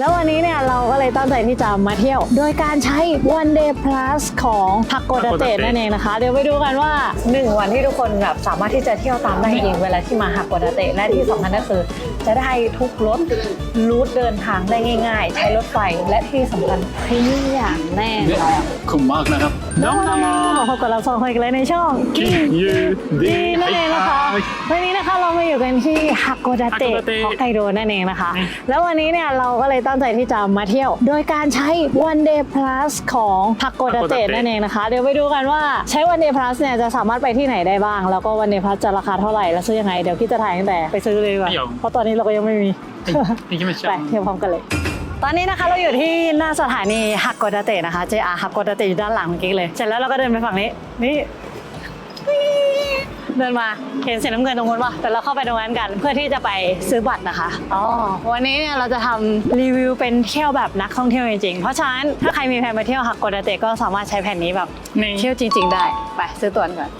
แล้ววันนี้เนี่ยเราก็เลยตั้งใจที่จะมาเที่ยว โดยการใช้ one day plus ของฮักโกดาเต Hakodate นั่นเองนะคะ เดี๋ยวไปดูกันว่า 1 วันที่ทุกคนแบบสามารถที่จะเที่ยวตามได้จริงๆเวลาที่มาฮักโกดาเตและที่สำคัญก็คือ จะได้ทุกรถรูทเดินทางได้ง่าย ๆ ใช้รถไฟและที่สำคัญพรีเมียมแน่นอนคุณมากนะครับน้องน้องพบกับเราสองคนอีกันเลยในช่องกินยูดีนั่นเองนะคะ วันนี้นะคะเรามาอยู่กันที่ฮักโกดาเตะ Hakodate ฮอกไกโดนั่นเองนะคะ แล้ววันนี้เนี่ยเราก็เลยตั้งใจที่จะมาเที่ยว โดยการใช้ one day plus ของฮักโกดาเตะ Hakodate นั่นเองนะคะ เดี๋ยวไปดูกันว่าใช้ one day plus เนี่ยจะสามารถไปที่ไหนได้บ้าง แล้วก็ one day plus จะราคาเท่าไหร่ แล้วซื้อยังไง เดี๋ยวพี่จะถ่ายตั้งแต่ไปซื้อเลยดีกว่า ไม่ยอม เพราะตอนนี้เราก็ยังไม่มี 行きましょ ไป う เที่ยวพร้อมกันเลย ตอนนี้นะคะเราอยู่ที่หน้าสถานีฮักโกดาเตะนะคะ JR ฮักโกดาเตะอยู่ด้านหลังเมื่อกี้เลย เสร็จแล้วเราก็เดินไปฝั่งนี้ นี่ เดินมาเห็นสีน้ำเงินตรงนู้นป่ะแต่เราเข้าไปตรงนั้นกันเพื่อที่จะไปซื้อบัตรนะคะอ๋อวันนี้เนี่ยเราจะทำรีวิวเป็นเที่ยวแบบนักท่องเที่ยวจริงๆ เพราะฉะนั้นถ้าใครมีแผนมาเที่ยวฮักโกดาเตะก็สามารถใช้แผนนี้แบบนี่เที่ยวจริง ๆ ได้ไปซื้อตั๋วก่อน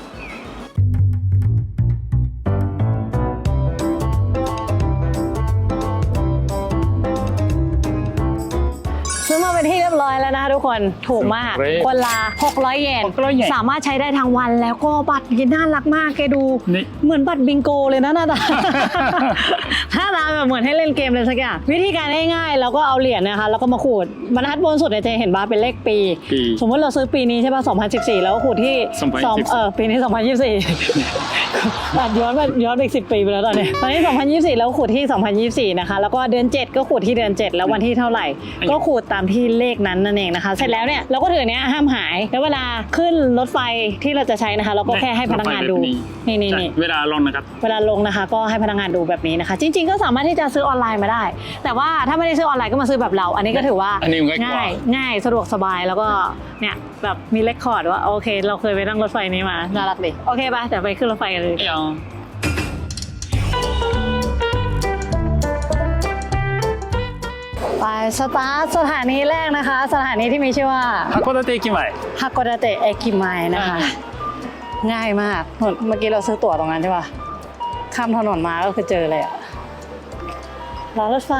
รียบร้อยแล้วนะคะทุกคนถูกมากเรทคนละ600 เยน 600เยนสามารถใช้ได้ทั้งวันแล้วก็บัตรกินน่ารักมากแกดูนี่เหมือนบัตรบิงโกเลยนะหน้าตาหน้าตาแบบเหมือนให้เล่นเกมเลยสักอย่างวิธีการง่ายๆเราก็เอาเหรียญนะคะแล้วก็มาขูดบรรทัดบนสุดเนี่ยจะเห็นบ้าเป็นเลขปีปีสมมติเราซื้อปีนี้ใช่ป่ะ2014 แล้วก็ขูดที่2024สองเออปีนี้ 2024ตัดย้อนไปย้อนไปอีก10ปีไปแล้วตอนนี้ตอนนี้ 2024 แล้วขูดที่ 2024 นะคะ แล้วก็เดือน 7 ก็ขูดที่เดือน 7 แล้ววันที่เท่าไหร่ ก็ขูดตามที่เลขนั้นนั่นเองนะคะ เสร็จแล้วเนี่ยเราก็ถือเนี้ยห้ามหาย แล้วเวลาขึ้นรถไฟที่เราจะใช้นะคะ เราก็แค่ให้พนักงานดูนี่นี่นี่เวลาลงนะครับ เวลาลงนะคะ ก็ให้พนักงานดูแบบนี้นะคะ จริง ๆ ก็สามารถที่จะซื้อออนไลน์มาได้ แต่ว่าถ้าไม่ได้ซื้อออนไลน์ก็มาซื้อแบบเรา อันนี้ก็ถือว่าอันนี้ง่ายกว่าง่ายง่ายสะดวกสบายแล้วก็เนี่ยแบบมีเลคคอร์ดว่าโอเค เราเคยไปนั่งรถไฟนี้มาน่ารักดีโอเคป่ะแต่ไปขึ้นรถไฟกันเลย สตาร์ทสถานีแรกนะคะ สถานีที่มีชื่อว่าฮากโดาเตะกิมายฮากโดาเตะเอกิมายนะคะ ง่ายมาก เมื่อกี้เราซื้อตั๋วตรงนั้นใช่ปะข้ามถนนมาก็คือเจอเลยอะรอรถไฟ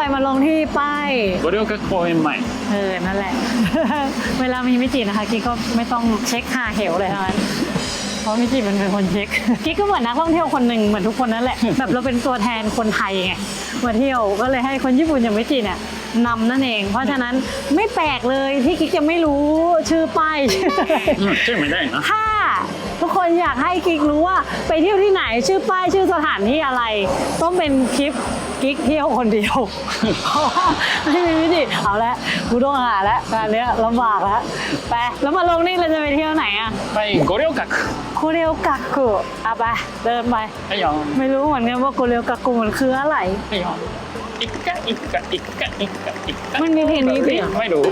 นะคะเรานั่งรถไฟมาลงที่ป้าย 五稜郭公園前 เออ นั่นแหละ เวลามีมิจินะคะกิ๊กก็ไม่ต้องเช็คหาเหวเลยทั้งนั้นเพราะมิจิมันเป็นคนเช็ค กิ๊กก็เหมือนนักท่องเที่ยวคนหนึ่งเหมือนทุกคนนั่นแหละ แบบเราเป็นตัวแทนคนไทยไงมาเที่ยวก็เลยให้คนญี่ปุ่นอย่างมิจิเนี่ยนำนั่นเอง เพราะฉะนั้นไม่แปลกเลยที่กิ๊กจะไม่รู้ชื่อป้าย うんชื่อไม่ได้นะ ถ้าทุกคนอยากให้กิ๊กรู้ว่าไปเที่ยวที่ไหนชื่อป้ายชื่อสถานที่อะไร ต้องเป็นคลิป กิ๊กเที่ยวคนเดียวเพราะว่าไม่มีวิธีเอาละกูต้องหาแล้วตอนนี้ลำบากแล้วไปแล้วมาลงนี่เราจะไปเที่ยวไหนอะไปโกเรียวกักโกเรียวกักกูอะไปเดินไปไม่ยอมไม่รู้เหมือนกันว่าโกเรียวกักกูมันคืออะไรไม่ยอมอีกกะอีกกะอีกกะอีกกะอีกกะมันมีเพลงนี้ด้วไม่รู้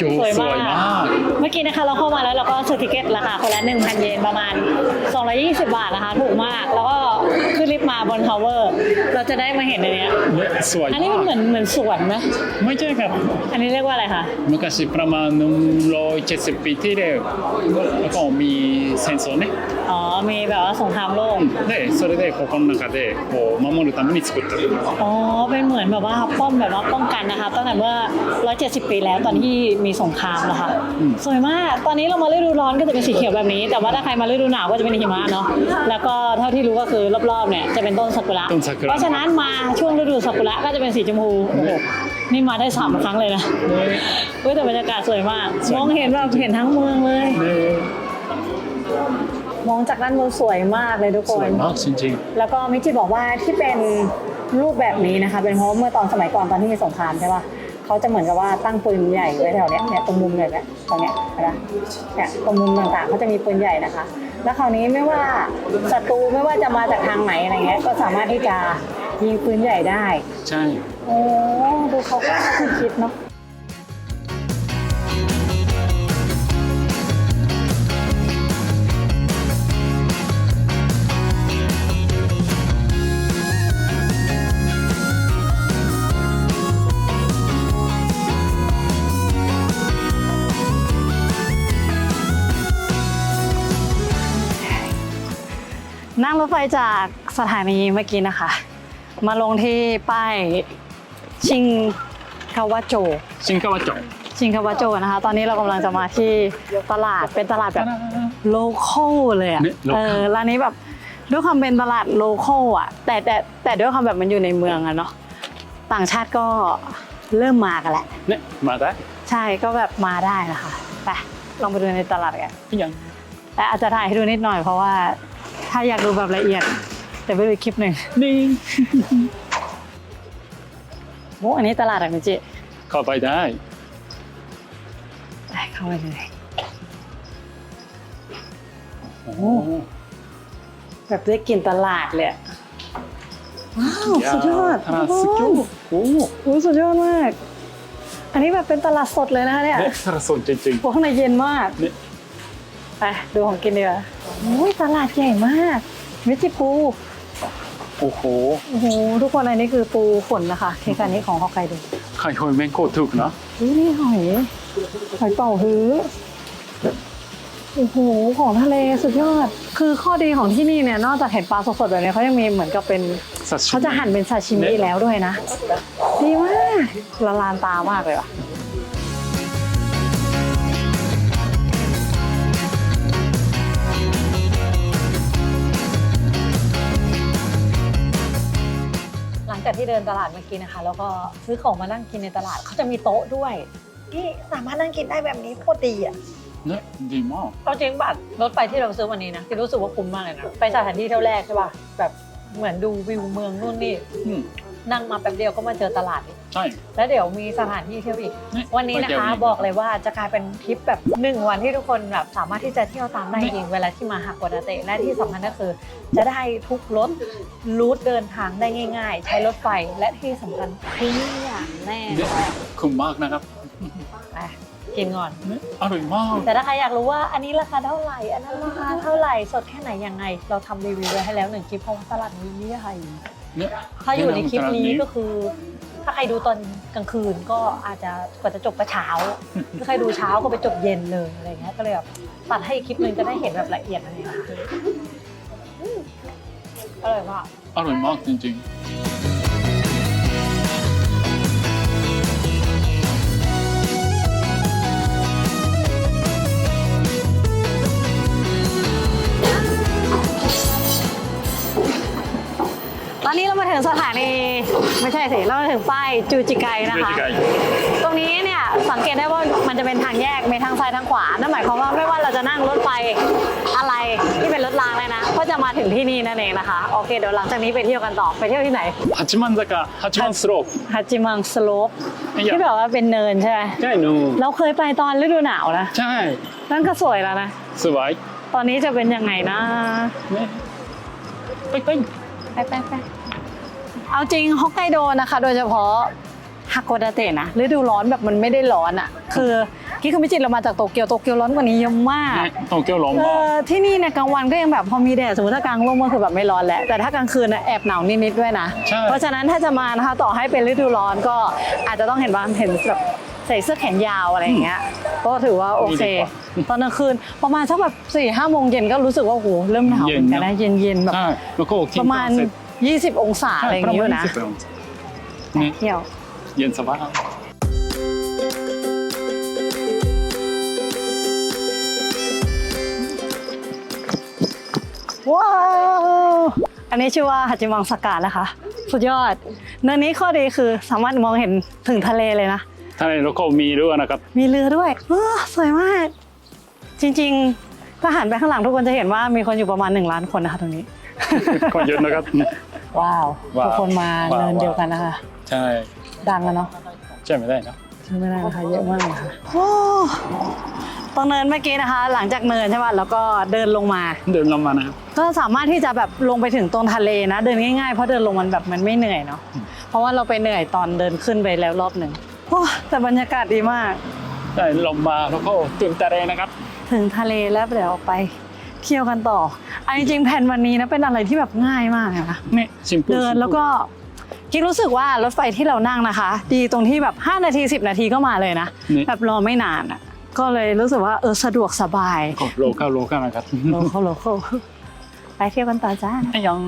จูสวยมาก เมื่อกี้นะคะเราเข้ามาแล้วเราก็ซื้อติเกตราคาคนละหนึ่งพันเยนประมาณ 220 บาทนะคะ ถูกมาก แล้วก็ขึ้นลิฟต์มาบนทาวเวอร์ เราจะได้มาเห็นอันเนี้ยสวยอันนี้มันเหมือนเหมือนสวนไหมไม่ใช่ครับอันนี้เรียกว่าอะไรคะเมื่อกสิประมาณ170 ปีที่แล้วแล้วก็มีเซนโซนเนี่ยอ๋อ มีแบบว่าสงครามโลก でそれでここの中でこう守るために作った อ๋อ เป็นเหมือนแบบว่าป้อมแบบว่าป้องกันนะคะ ตั้งแต่เมื่อ 170 ปีแล้วตอนที่มีสงครามนะคะ สวยมาก ตอนนี้เรามาฤดูร้อนก็จะเป็นสีเขียวแบบนี้ แต่ว่าถ้าใครมาฤดูหนาวก็จะเป็นหิมะเนาะ แล้วก็เท่าที่รู้ก็คือรอบๆ เนี่ยจะเป็นต้นซากุระ ต้นซากุระ เพราะฉะนั้นมาช่วงฤดูซากุระก็จะเป็นสีชมพู โอ้โห นี่มาได้สามครั้งเลยนะเว้ยแต่บรรยากาศสวยมาก มองเห็นแบบเห็นทั้งเมืองเลย ね มองจากด้านบนสวยมากเลยทุกคสวนยมากจริงแล้วก็มิจิบอกว่าที่เป็นรูปแบบนี้นะคะ เป็นเพราะว่าเมื่อตอนสมัยก่อนตอนที่มีสงครามใช่ป่ะเขาจะเหมือนกับว่าตั้งปืนใหญ่ไว้แถวเนี้ยเนี่ยตรงมุมเลยเนี่ยตรงเนี้ยเห็นปะเนี่ยตรงมุมต่างๆเขาจะมีปืนใหญ่นะคะ แล้วคราวนี้ไม่ว่าศัตรูไม่ว่าจะมาจากทางไหนอะไรเงี้ยก็สามารถที่จะยิงปืนใหญ่ได้ใช่ โอ้ดูเขาก็คือคิดเนาะ จากสถานีเมื่อกี้นะคะ มาลงที่ป้ายชิงคาวาโจ ชิงคาวาโจ ชิงคาวาโจนะคะ ตอนนี้เรากำลังจะมาที่ตลาดเป็นตลาดแบบโลคอลเลยอะเนี่ย local เออร้านนี้แบบด้วยความเป็นตลาดโลคอลอะแต่แต่แต่ด้วยความแบบมันอยู่ในเมืองอะเนาะต่างชาติก็เริ่มมากันแหละเนี่ยมาได้ใช่ก็แบบมาได้นะคะไปลองไปดูในตลาดกันยังแต่อาจจะถ่ายให้ดูนิดหน่อยเพราะว่า ถ้าอยากดูแบบละเอียดเดี๋ยวไปดูอีกคลิปหนึ่งนี่โอ้อันนี้ตลาดอะไรมิจิเข้าไปได้ ไปเข้าไปเลยโอ้โหแบบได้กลิ่นตลาดเลยอะว้าว สุดยอดตลาดสุดยอดโอ้โหโอ้ยสุดยอดมาก อันนี้แบบเป็นตลาดสดเลยนะคะเนี่ยเนี่ยตลาดสดจริงโอ้ข้างในเย็นมากๆเนี่ย ไปดูของกินดีกว่า โอ้ยตลาดใหญ่มากมิจิปูโอ้โหโอ้โหทุกคนอันนี้คือปูขนนะคะเทคานี้ของฮอกไกโดไข่หอยแมงโคตรถูกนะอุ๊ยนี่หอยหอยเป่าฮื้อโอ้โหของทะเลสุดยอด คือข้อดีของที่นี่เนี่ยนอกจากเห็นปลาสดๆแบบนี้เขายังมีเหมือนกับเป็นซาชิมิเขาจะหั่นเป็นซาชิมิแล้วด้วยนะ ดีมากละลานตามากเลยว่ะ จากที่เดินตลาดเมื่อกี้นะคะ แล้วก็ซื้อของมานั่งกินในตลาดเขาจะมีโต๊ะด้วยที่สามารถนั่งกินได้แบบนี้โคตรดีอะเนี่ยดีมากเอาจริงบัตรรถไฟที่เราซื้อวันนี้นะที่รู้สึกว่าคุ้มมากเลยนะไปสถานที่เที่ยวแรกใช่ป่ะแบบเหมือนดูวิวเมืองนู่นนี่อืม นั่งมาแป๊บเดียวก็มาเจอตลาดอีกใช่ แล้วเดี๋ยวมีสถานที่เที่ยวอีกเนี่ยวันนี้นะคะไปที่วบอกเลยว่าจะกลายเป็นทริปแบบหนึ่งวันที่ทุกคนแบบสามารถที่จะเที่ยวตามได้จริงเวลาที่มาฮากวดาเตะและที่สำคัญก็คือ จะได้ทุกรถรูทเดินทางได้ง่าย ๆ ใช้รถไฟและที่สำคัญคุ้มอย่างแน่เนี่ยคุ้มมากนะครับไปกินก่อนเนี่ยอร่อยมาก แต่ถ้าใครอยากรู้ว่าอันนี้ราคาเท่าไหร่ อันนั้นราคาเท่าไหร่ สดแค่ไหนยังไง เราทำรีวิวไว้ให้แล้วหนึ่งคลิปเพราะว่าตลาดนี้ใหญ่ เนี่ยถ้าอยู่ในคลิปนี้ตลาดก็คือ ถ้าใครดูตอนกลางคืนก็อาจจะกว่าจะจบก็เช้าถ้าใครดูเช้าก็ไปจบเย็นเลยอะไรเงี้ยก็เลยแบบตัดให้อีกคลิปหนึงจะได้เห็นแบบละเอียดอะไรอย่างเงี้ยอืมอร่อยมากอร่อยมากจริงต ถึงสถานีไม่ใช่สิเรามาถึงป้ายจูจิไกๆนะเวคะจิไกตรงนี้เนี่ยสังเกตได้ว่ามันจะเป็นทางแยกมีทางซ้ายทางขวา นั่นหมายความว่าไม่ว่าเราจะนั่งรถไฟอะไรที่เป็นรถรางเลยนะ ก็จะมาถึงที่นี่นั่นเองนะคะ โอเคเดี๋ยวหลังจากนี้ไปเที่ยวกันต่อไปเที่ยวที่ไหนฮัจิมันซากะฮัจิมันสโลปฮัจิมังสโลปไอ้ยะที่แบบว่าเป็นเนินใช่ไหมใช่หนูเราเคยไปตอนฤดูหนาวนะใช่นั่นก็สวยแล้วนะสวยตอนนี้จะเป็นยังไงนะเนี่ยไปไปไปไปไป เอาจริงฮอกไกโดนะคะ โดยเฉพาะฮากโกดาเตะนะฤดูร้อนแบบมันไม่ได้ร้อนอะ คือคิคุมิจิเรามาจากโตเกียวโตเกียวร้อนกว่านี้เยอะมากเนี่ยโตเกียวร้อนเอมากอที่นี่เนี่ยกลางวันก็ยังแบบพอมีแดดสมมติถ้ากลางร่มก็คือแบบไม่ร้อนแล้วแต่ถ้ากลางคืนนะแอบหนาวนิดๆด้วยนะ ใช่ เพราะฉะนั้นถ้าจะมานะคะต่อให้เป็นฤดูร้อนก็อาจจะต้องเห็นว่าเห็นแบบใส่เสื้อแขนยาวอะไรอย่างเงี้ยก็ถือว่าโอเคตอนกลางคืนประมาณสักแบบสี่ห้าโมงเย็นก็รู้สึกว่าโอ้โหเริ่มหนาวเหมือนกันนะเย็นๆแบบ ใช่แล้วก็กินประมาณ ข้วเสจ 20 องศาอะไรอย่างเงี้ยอยู่นะใช่ประมาณ20องศาเนี่ยเที่ยวเย็นสบายว้าว อันนี้ชื่อว่าฮัจิมังสกานะคะ สุดยอด เนินนี้ข้อดีคือสามารถมองเห็นถึงทะเลเลยนะทะเลแล้วก็มีด้วยนะครับ มีเรือด้วยเออสวยมาก จริงๆถ้าหันไปข้างหลังทุกคนจะเห็นว่ามีคนอยู่ประมาณ1ล้านคนนะคะตรงนี้ คนเยอะนะครับ ว้าวว้าว ทุกคนมาว้าวเนินเดียวกันนะคะ ใช่ดังอะเนาะใช่ไม่ได้นะใช่ไม่ได้นะคะเยอะมากเลยค่ะโอ้ตรงเนินเมื่อกี้นะคะ หลังจากเนินใช่ป่ะแล้วก็เดินลงมา เดินลงมานะครับ ก็สามารถที่จะแบบลงไปถึงตรงทะเลนะ เดินง่ายๆเพราะเดินลงมันแบบมันไม่เหนื่อยเนาะเพราะว่าเราไปเหนื่อยตอนเดินขึ้นไปแล้วรอบหนึ่งโอ้แต่บรรยากาศดีมาก ได้ลงมาแล้วก็ถึงทะเลนะครับ ถึงทะเลแล้วเดี๋ยวไปเที่ยวกันต่อ อันจริงๆแผนวันนี้นะเป็นอะไรที่แบบง่ายมากอะนะนี่ซิมเปิลเดินแล้วก็กิ๊กรู้สึกว่ารถไฟที่เรานั่งนะคะ ดีตรงที่แบบ 5 นาที 10 นาทีก็มาเลยนะแบบรอไม่นานอะก็เลยรู้สึกว่าเออสะดวกสบาย โลคาโลคานะครับโลคอลโลคอลไปเที่ยวกันต่อจ้า ยัง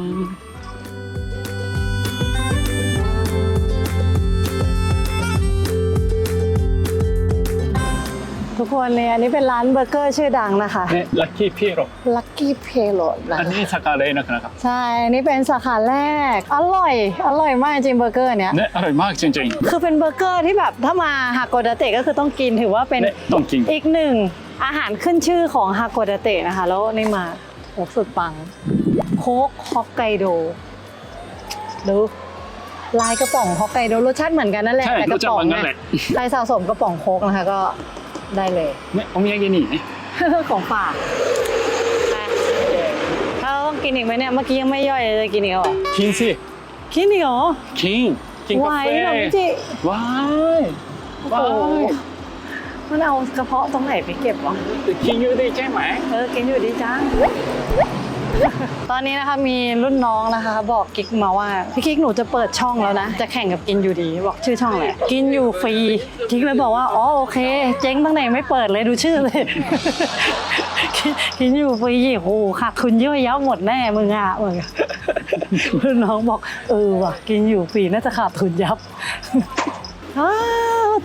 ทุกคนเนี่ยอันนี้เป็นร้านเบอร์เกอร์ชื่อดังนะคะเนี่ยลัคกี้พี่โร Lucky p a l o d อันนี้สาขาเลยนะครับใช่อันนี้เป็นสาขาแรก อร่อย อร่อยมากจริงเบอร์เกอร์เนี้ยเนี่ยอร่อยมากจริงคือเป็นเบอร์เกอร์ที่แบบถ้ามาฮากโกดาเตะก็คือต้องกินถือว่าเป็นๆเนี่ยต้องกินอีกหนึ่งอาหารขึ้นชื่อของฮากโกดาเตะนะคะ แล้วนี่มาโอ้สุดปังโค้กฮอกไกโดดูลายกระป๋องฮอกไกโดรสชาติเหมือนกันนั่นแหละใช่แต่กรระสชาป๋ติองเหมือนกัเนี่นแหยละใครสะสมกระป๋องโค้กนะคะก็ ได้เลย เนี่ยเอาเมียกินนี่ของฝากเราต้องกินอีกไหมเนี่ย เมื่อกี้ยังไม่ย่อยเลยกินอีกเหรอกินสิกินอีกเหรอกินกินกาแฟหรอจิว้ายว้ายมันเอากระเพาะตรงไหนไปเก็บวะกินอยู่ดีใช่ไหมเออกินอยู่ดีจ้า ตอนนี้นะคะมีรุ่นน้องนะคะ บอกกิ๊กมาว่าพี่กิ๊กหนูจะเปิดช่องแล้วนะ จะแข่งกับกินอยู่ดี บอกชื่อช่องอะไรกินอยู่ฟรีกิ๊กเลยบอกว่าอ๋อโอเค เจ๊งตั้งไหนไม่เปิดเลยดูชื่อเลย กินอยู่ฟรีโอ้ขาดทุนเยอะแยะหมดแน่มึงอะมึงรุ่นน้องบอกเออว่ะกินอยู่ฟรีน่าจะขาดทุนยับ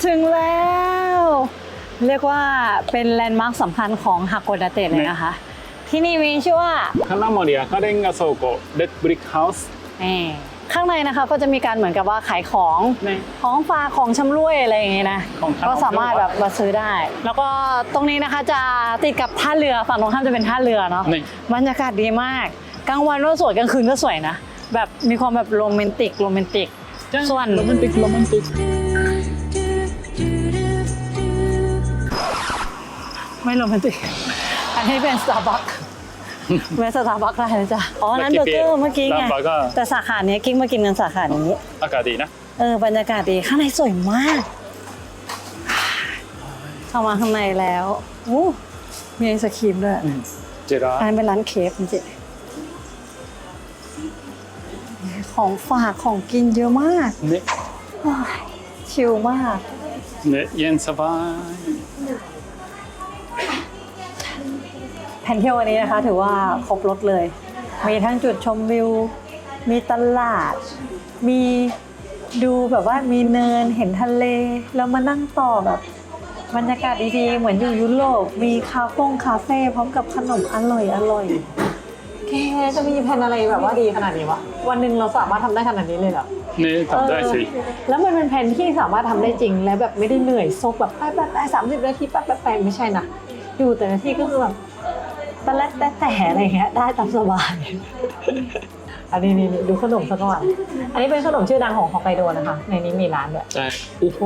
ถึงแล้ว เรียกว่าเป็นแลนด์มาร์คสำคัญของฮากโกดาเตะเลยนะคะ ที่นี่มีชื่อว่าคาราโมเดียคาเดงกาโซโกเดดบริกเฮาส์ข้างในนะคะก็จะมีการเหมือนกับว่าขายของของฝากของชำรวยอะไรอย่างเงี้ยนะก็สามารถแบบมาซื้อได้ แล้วก็ตรงนี้นะคะจะติดกับท่าเรือฝั่งตรงข้ามจะเป็นท่าเรือเนาะบรรยากาศดีมากกลางวันก็สวยกลางคืนก็สวยนะแบบมีความแบบโรแมนติกโรแมนติกส่วนโรแมนติกโรแมนติกไม่โรแมนติกอันนี้เป็นสตาร์บัค แม้สตาร์บัคอะไรนะจ๊ะอ๋อนั้นเบอร์เกอร์เมื่อกี้ไงแต่สาขาเนี้ยกิ๊กมากินกันสาขานี้อากาศดีนะ เออบรรยากาศดีข้างในสวยมากเข้ามาข้างในแล้วอู้มีไอศครีมด้วยเจร้านเป็นร้านเค้กจริงของฝากของกินเยอะมากเนี่ยชิลมากเนี่ยเย็นสบาย นเที่ยววันนี้นะคะ ถือว่าครบรถเลย มีทั้งจุดชมวิว มีตลาด มีดูแบบว่ามีเนินเห็นทะเล แล้วมานั่งต่อแบบบรรยากาศดีๆ เหมือนอยู่ยุโรปมีคาเฟ่คาเฟ่พร้อมกับขนมอร่อยอร่อยแค่จะมีแผนอะไรแบบว่าดีขนาดนี้วะวันหนึ่งเราสามารถทำได้ขนาดนี้เลยเหรอนี่ทำได้สิแล้วมันเป็นแผนที่สามารถทำได้จริงและแบบไม่ได้เหนื่อยซกแบบแป๊บแปไปสามสิบนาทีแป๊บแปไปไม่ใช่นะอยู่แต่ละที่ก็คือแบบ ตะแลดแต่แต่อะไรเงี้ยได้ตามสบาย อันนี้นี่นี่ดูขนมซะก่อน อันนี้เป็นขนมชื่อดังของฮอกไกโดนะคะ ในนี้มีร้านด้วยใช่โอ้โห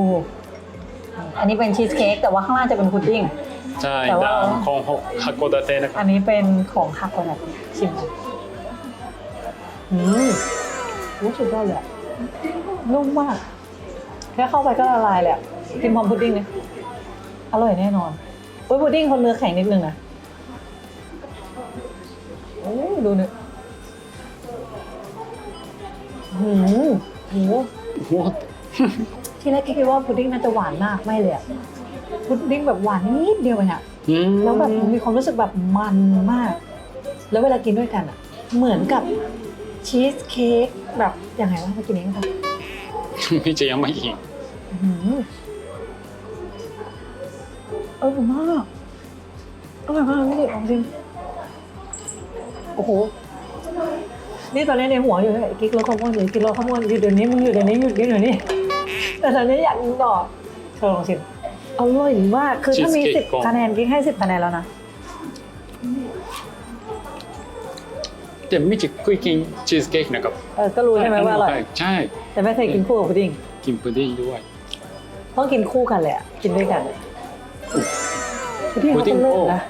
อันนี้เป็นชีสเค้กแต่ว่าข้างล่างจะเป็นพุดดิ้ง ใช่แต่ว่า ดังของฮากโกดาเตะนะครัอับนนี้เป็นของฮักโกนะชิมกันอืมรู้สึกได้เลยอะนุ่มมากแค่เข้าไปก็ละลายเลยอะกินพร้อมพุดดิ้งเลยอร่อยแน่นอนโอ้ยพุดดิ้งคนเนื้อแข็งนิดนึงนะ ดูเนี่ยหืมโห What? ที่แรกคิดว่าพุดดิ้งน่าจะหวานมากไม่เลยอะพุดดิ้งแบบหวานนิดเดียวเองอะแล้วแบบมีความรู้สึกแบบมันมาก แล้วเวลากินด้วยกันอะเหมือนกับชีสเค้กแบบอย่างไงว่าไปกินเองค่ะพี่จะยังไม่กินมออหืออร่อยมากอร่อยมากพี่เด็กลองชิง โอ้โห นี่ตอนนี้ในหัวอยู่เลยกิ๊กโลข้าวมวนอยู่กินโลข้าวมวนอยู่เดี๋ยวนี้มึงอยู่เดี๋ยวนี้หยุดกินเดี๋ยวนี้แต่ตอนนี้อยากกินต่อเธอลองชิมอร่อยมาก คือถ้ามีสิบคะแนนกิ๊กให้สิบคะแนนแล้วนะ でミチクイキンチーズケーキなんか เออ ก็รู้ใช่ไหมว่าอร่อย ใช่ แต่ไม่เคยกินคู่กับพุดดิ้ง กินพุดดิ้งด้วย ต้องกินคู่กันเลยอะกินด้วยกัน ที่เขา พุดดิ้ เป็ ง นเลิศ โอ้ นะ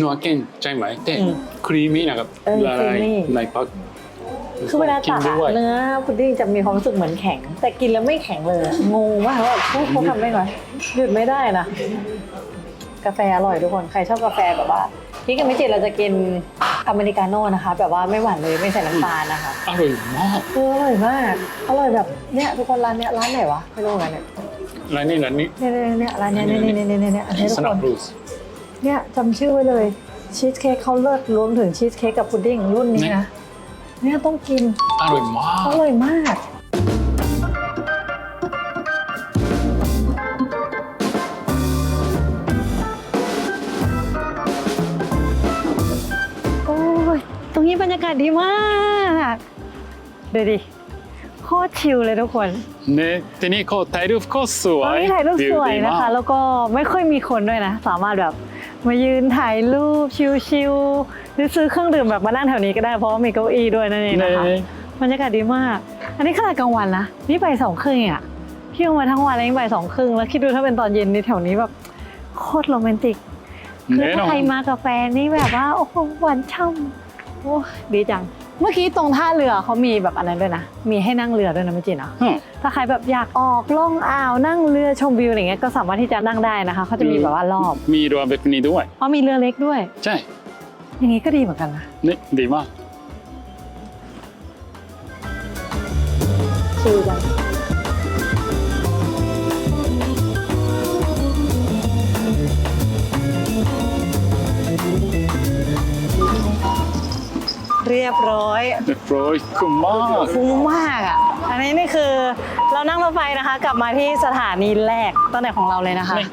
นัวเก่งใช่ไหมแต่อืมครีมมี่นะครับเออละลาย creamy ในปากคือเวลากินตักด้วยอะเนื้อพุดดิ้งจะมีความรู้สึกเหมือนแข็ง แต่กินแล้วไม่แข็งเลยอะงงมากว่าเขาเขาทำได้ไงหยุดไม่ได้นะ กาแฟอร่อยทุกคนใครชอบกาแฟแบบว่าพี่กับมิจิเราจะกินอเมริกาโน่นะคะ แบบว่าไม่หวานเลยไม่ใส่น้ำตาลนะคะอร่อยมากเอออร่อยมากอร่อยแบบเนี้ยทุกคนร้านเนี้ยร้านไหนวะไม่รู้เหมือนกันเนี่ย ร้านนี้ร้านนี้ เนี่ยเนี่ยเนี่ยร้านเนี้ยเนี่ยเนี่ยเนี่ยเนี่ยเนี่ยอันนี้ทุสกนัคบนรูส เนี่ยจำชื่อไว้เลยชีสเค้กเขาเลิศรวมถึงชีสเค้กกับพุดดิ้งรุ่นนี้นะ เนี่ยต้องกิน อร่อยมาก อร่อยมาก โอ้ย ตรงนี้บรรยากาศดีมากดูดิโคตรชิลเลยทุกคนเนี่ยทีนี้ก็ถ่ายรูปก็สวตรงยนี้ถ่ายรูปวิสวยดีนะมาคะกแล้วก็ไม่ค่อยมีคนด้วยนะ สามารถแบบ มายืนถ่ายรูปชิลๆหรือซื้อเครื่องดื่มแบบมานั่งแถวนี้ก็ได้เพราะว่ามีเก้าอี้ด้วยนั่นเองนะคะเนี่ยบรรยากาศดีมาก อันนี้ขนาดกลางวันนะนี่ไปสองครึ่งอะเที่ยวมาทั้งวันแล้วยังไปสองครึ่งแล้วคิดดูถ้าเป็นตอนเย็นนี่แถวนี้แบบโคตรโรแมนติกคือแน่นถ้าอนใครมากับแฟนนี่แบบว่าโอ้โหหวานช่ำโอ้ดีจัง เมื่อกี้ตรงท่าเรือเขามีแบบอันนั้นด้วยนะ มีให้นั่งเรือด้วยนะไม่จริงเนาะอืมถ้าใครแบบอยากออกล่องอ่าวนั่งเรือชมวิวอะไรเงี้ยก็สามารถที่จะนั่งได้นะคะเขาจะมีแบบว่ารอบ มีรวมแบบนี้ด้วยอ๋อมีเรือเล็กด้วย ใช่ อย่างงี้ก็ดีเหมือนกันนะนี่ดีมากชิลจัง เรียบร้อยเรียบร้อยคุ้มมากคุ้มมากอะอันนี้นี่คือเรานั่งรถไฟนะคะ กลับมาที่สถานีแรกตั้งแต่ของเราเลยนะคะนี่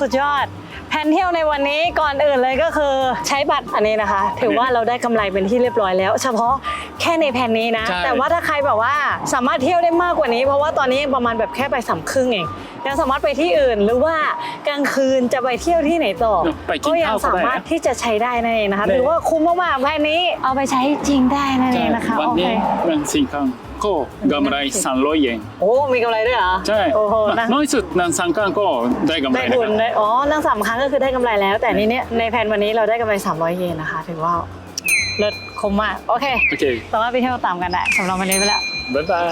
สุดยอดแผ นเที่ยวในวันนี้ก่อนอื่นเลยก็คือใช้บัตรอันนี้นะคะ ถือว่าเราได้กำไรเป็นที่เรียบร้อยแล้ว เฉพาะแค่ในแผนนี้นะใช่แต่ว่าถ้าใครแบบว่าสามารถเที่ยวได้มากกว่านี้เพราะว่าตอนนี้ประมาณแบบแค่ไปสามครึ่งเองยังสามารถไปที่อื่นหรือว่ากลางคืนจะไปเที่ยวที่ไหนต่อไปกิก็นยัข้าวก็สาได้มารถที่จะใช้ได้นั่นเองนะคะได้ถือว่าคุ้มมากๆแผนนี้เอาไปใช้จริงได้นั่นเองนะคะวันโอเคนี้วันสิงครั้ง ก็กำไร300เยนโอ้ มีกำไรด้วยเหรอ ใช่โอ้โหนั่งน้อยสุดนั่งสังครั้งก็ได้กำไรได้นะบุคญรับได้อ๋อ นั่งสามครั้งก็คือได้กำไรแล้ว แต่นี่เนี่ยในแผนวันนี้เราได้กำไร300เยนนะคะถือว่าเลิศคุ้มมาก โอเคโอเคสามารถไปเที่ยวตามกันได้สำหรับวันนี้ไปแล้วบ๊ายบาย